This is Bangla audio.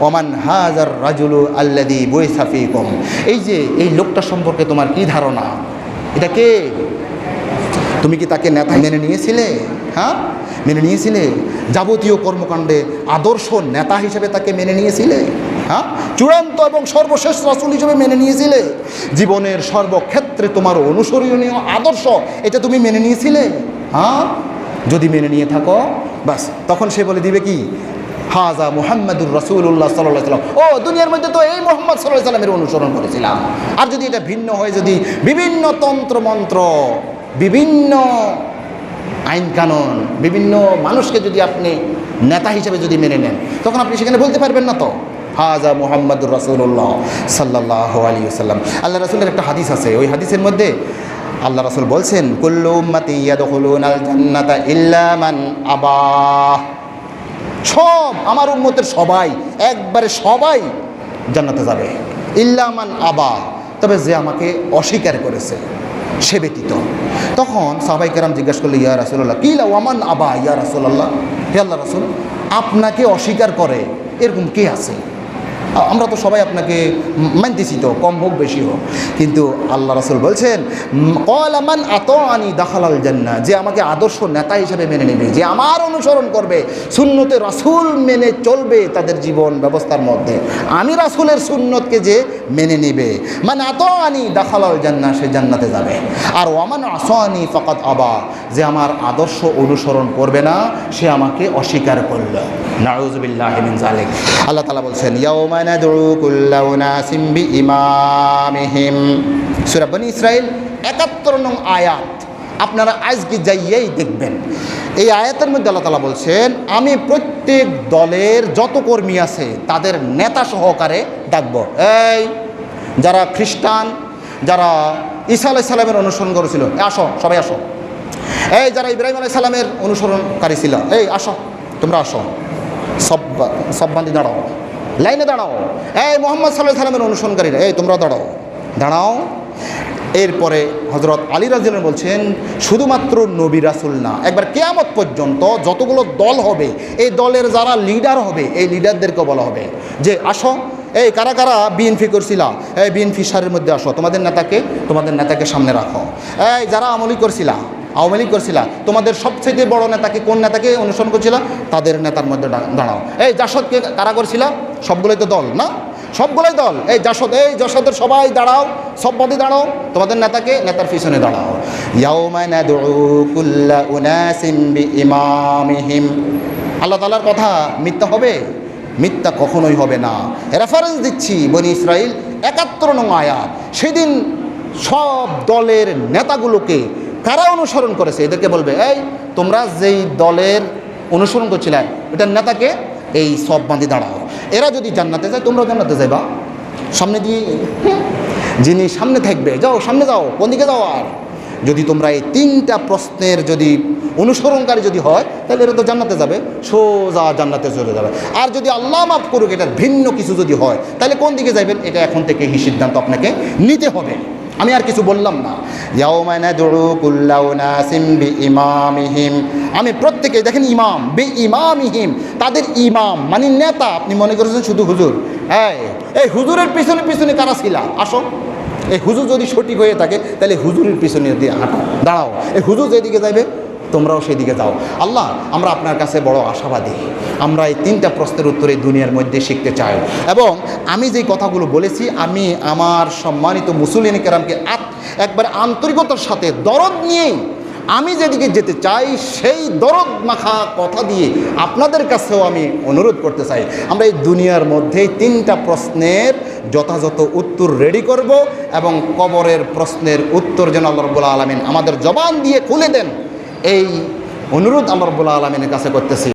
ওমান হাজার রাজুলু আল্লাদি বৈসাফি কম এই যে, এই লোকটা সম্পর্কে তোমার কি ধারণা? এটা কে? তুমি কি তাকে নেতা মেনে নিয়েছিলে? হ্যাঁ? মেনে নিয়েছিলে? যাবতীয় কর্মকাণ্ডে আদর্শ নেতা হিসেবে তাকে মেনে নিয়েছিলে? হ্যাঁ? চূড়ান্ত এবং সর্বশেষ রাসুল হিসেবে মেনে নিয়েছিলে? জীবনের সর্বক্ষেত্রে তোমার অনুসরণীয় আদর্শ, এটা তুমি মেনে নিয়েছিলে? হ্যাঁ? যদি মেনে নিয়ে থাকো, বাস। তখন সে বলে দিবে কি? হাজা মুহাম্মদুর রসুল্লাহ সাল্লাহ সাল্লাম। ও, দুনিয়ার মধ্যে তো এই মোহাম্মদ সাল্লাহ সাল্লামের অনুসরণ করেছিলাম। আর যদি এটা ভিন্ন হয়, যদি বিভিন্ন তন্ত্রমন্ত্র, বিভিন্ন আইন কানুন বিভিন্ন মানুষকে যদি আপনি নেতা হিসেবে যদি মেনে নেন, তখন আপনি সেখানে বলতে পারবেন না তো? হাজা মুহাম্মদুর রসুল্লাহ সাল্লাহ আলী সাল্লাম আল্লাহ রসুলের একটা হাদিস আছে। ওই হাদিসের মধ্যে আল্লাহ রসুল বলছেন, কুল্লু উম্মতি ইয়াদখুলুন আল জান্নাতা ইল্লা মান আবাহ। সব আমার উন্মতের সবাই, একবারে সবাই জানাতে যাবে। ইল্লামান আবা। তবে যে আমাকে অস্বীকার করেছে, সে ব্যতীত। তখন সবাই কেরাম জিজ্ঞাসা করল ইয়া রাসুল্লাহ কি ওয়ামান আবা ইয়া রাসুল্লাহ হে আল্লাহ রাসুল, আপনাকে অস্বীকার করে, এরকম কে আছে? আমরা তো সবাই আপনাকে মানতেছি তো, কম হোক বেশি হোক। কিন্তু আল্লাহ রাসুল বলছেন কলামান আত আনি দাখালাল জান্না যে আমাকে আদর্শ নেতা হিসেবে মেনে নেবে, যে আমার অনুসরণ করবে, সুন্নতে রাসুল মেনে চলবে তাদের জীবন ব্যবস্থার মধ্যে। আমি রাসুলের সুন্নতকে যে মেনে নিবে। মানে আত আনি দাখালাল জান্না সে জান্নাতে যাবে। আর ওয়ামান আসানি ফকত আবা, যে আমার আদর্শ অনুসরণ করবে না, সে আমাকে অস্বীকার করল। নাউজবিল্লাহ জালিক আল্লাহ তাআলা বলছেন, ইয়াউমা নাদউ কুল্লা উনাসিম বিইমামিহিম। সূরা বনি ইসরাইল 71 নং আয়াত। আপনারা আজকে যাইয়েই দেখবেন। এই আয়াতের মধ্যে আল্লাহ তালা বলছেন, আমি প্রত্যেক দলের যত কর্মী আছে, তাদের নেতা সহকারে ডাকব। এই, যারা খ্রিস্টান, যারা ঈসা আলাই সালামের অনুসরণ করেছিল আসো, সবাই আসো। এই, যারা ইব্রাহিম আলাই সালামের অনুসরণকারী ছিল, এই আসো, তোমরা আসো। সব সব বান্ধি দাঁড়াও। লাইনে দাঁড়াও। এই, মোহাম্মদ সাল্লাহ সাল্লামের অনুসরণকারীরা, এই, তোমরা দাঁড়াও। দাঁড়াও। এরপরে হজরত আলী রাজিন বলছেন, শুধুমাত্র নবী রাসুল না, একবার কেয়ামত পর্যন্ত যতগুলো দল হবে, এই দলের যারা লিডার হবে, এই লিডারদেরকে বলা হবে যে, আসো, এই কারা কারা বিএনপি করছিলা, এই বিএনপি সারের মধ্যে আসো, তোমাদের নেতাকে তোমাদের নেতাকে সামনে রাখো। এই যারা আমলি করছিলা, আওয়ামী লীগ করছিলা, তোমাদের সবচেয়ে বড় নেতাকে, কোন নেতাকে অনুসরণ করছিলা, তাদের নেতার মধ্যে দাঁড়াও। এই জাসদকে কারা করছিলা? সবগুলোই তো দল, না? সবগুলোই দল। এই জাসদ, এই যশোদের সবাই দাঁড়াও সব বাদে দাঁড়াও, তোমাদের নেতাকে, নেতার পিছনে দাঁড়াও। বিইমামিহিম। আল্লাহ তালার কথা মিথ্যা হবে? মিথ্যা কখনোই হবে না। রেফারেন্স দিচ্ছি বনি ইসরাইল একাত্তর নং আয়াত। সেদিন সব দলের নেতাগুলোকে কারা অনুসরণ করেছে। এদেরকে বলবে, এই, তোমরা যেই দলের অনুসরণ করছিলে, এটার নেতাকে এই সব বাঁধি দাঁড়াও। এরা যদি জান্নাতে যায়, তোমরাও জান্নাতে যাইবা। সামনে দিয়ে যিনি সামনে থাকবে, যাও, সামনে যাও, কোন দিকে যাও আর? যদি তোমরা এই তিনটা প্রশ্নের যদি অনুসরণকারী যদি হয়, তাহলে এরা তো জান্নাতে যাবে, সোজা জান্নাতে চলে যাবে। আর যদি আল্লাহ মাফ করুক, এটার ভিন্ন কিছু যদি হয়, তাহলে কোন দিকে যাবেন এটা এখন থেকে এই সিদ্ধান্ত আপনাকে নিতে হবে। আমি আর কিছু বললাম না। আমি প্রত্যেকে দেখেন ইমাম বে ইমামিহিম তাদের ইমাম মানে নেতা, আপনি মনে করেছেন শুধু হুজুর? হ্যাঁ এই হুজুরের পিছনে পিছনে কারা ছিলা? আসো। এই হুজুর যদি সঠিক হয়ে থাকে, তাহলে হুজুরের পিছনে দিয়ে হাঁটো। দাঁড়াও। এই হুজুর যেদিকে যাবে তোমরাও সেদিকে যাও। আল্লাহ, আমরা আপনার কাছে বড় আশাবাদী। আমরা এই তিনটা প্রশ্নের উত্তরে দুনিয়ার মধ্যে শিখতে চাই। এবং আমি যেই কথাগুলো বলেছি, আমি আমার সম্মানিত মুসলিম কেরামকে একবার আন্তরিকতার সাথে দরদ নিয়েই আমি যেদিকে যেতে চাই, সেই দরদ মাখা কথা দিয়ে আপনাদের কাছেও আমি অনুরোধ করতে চাই। আমরা এই দুনিয়ার মধ্যে তিনটা প্রশ্নের যথাযথ উত্তর রেডি করব এবং কবরের প্রশ্নের উত্তর যেন আল্লাহ রব্বুল্লা আলমিন আমাদের জবান দিয়ে খুলে দেন। এই অনুরোধ আমার বোলা আলমিনের কাছে করতেছি।